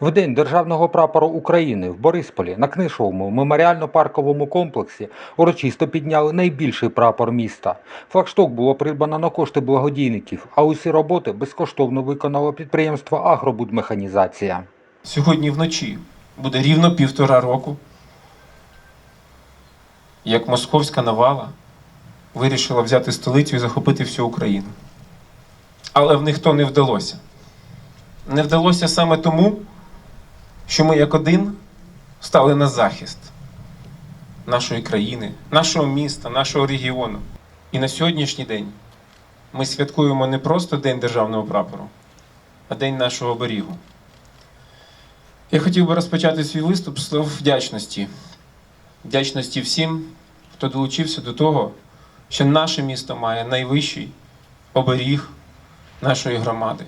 В день державного прапору України в Борисполі на Книшовому меморіально-парковому комплексі урочисто підняли найбільший прапор міста. Флагшток було придбано на кошти благодійників, а усі роботи безкоштовно виконало підприємство Агробудмеханізація. Сьогодні вночі буде рівно півтора року, як московська навала вирішила взяти столицю і захопити всю Україну. Але в них то не вдалося. Не вдалося саме тому, що ми як один стали на захист нашої країни, нашого міста, нашого регіону. І на сьогоднішній день ми святкуємо не просто День державного прапору, а День нашого оберігу. Я хотів би розпочати свій виступ з слов вдячності. Вдячності всім, хто долучився до того, що наше місто має найвищий оберіг нашої громади.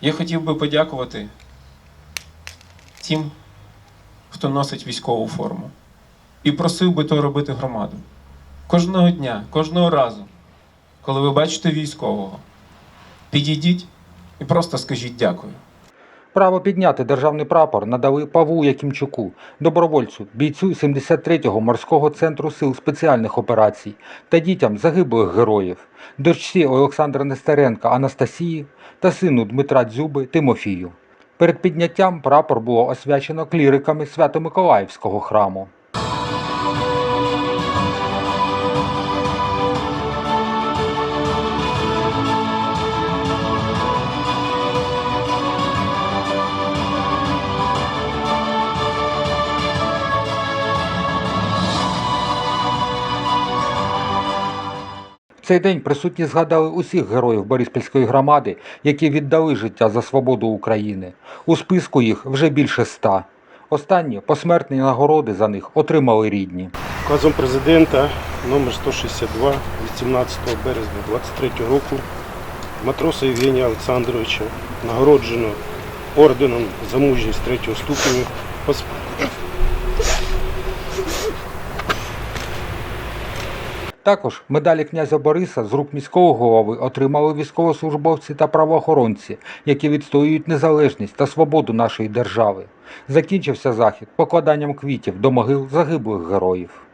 Я хотів би подякувати тим, хто носить військову форму. І просив би то робити громаду. Кожного дня, кожного разу, коли ви бачите військового, підійдіть і просто скажіть дякую. Право підняти державний прапор надали Павлу Якимчуку, добровольцю, бійцю 73-го морського центру сил спеціальних операцій та дітям загиблих героїв, дочці Олександра Нестеренка Анастасії та сину Дмитра Дзюби Тимофію. Перед підняттям прапор було освячено кліриками Свято-Миколаївського храму. Цей день присутні згадали усіх героїв Бориспільської громади, які віддали життя за свободу України. У списку їх вже більше ста. Останні посмертні нагороди за них отримали рідні. Указом президента номер 162 від 17 березня 23 року матроса Євгенія Олександровича нагороджено орденом за мужність третього ступеню. Також медалі князя Бориса з рук міського голови отримали військовослужбовці та правоохоронці, які відстоюють незалежність та свободу нашої держави. Закінчився захід покладанням квітів до могил загиблих героїв.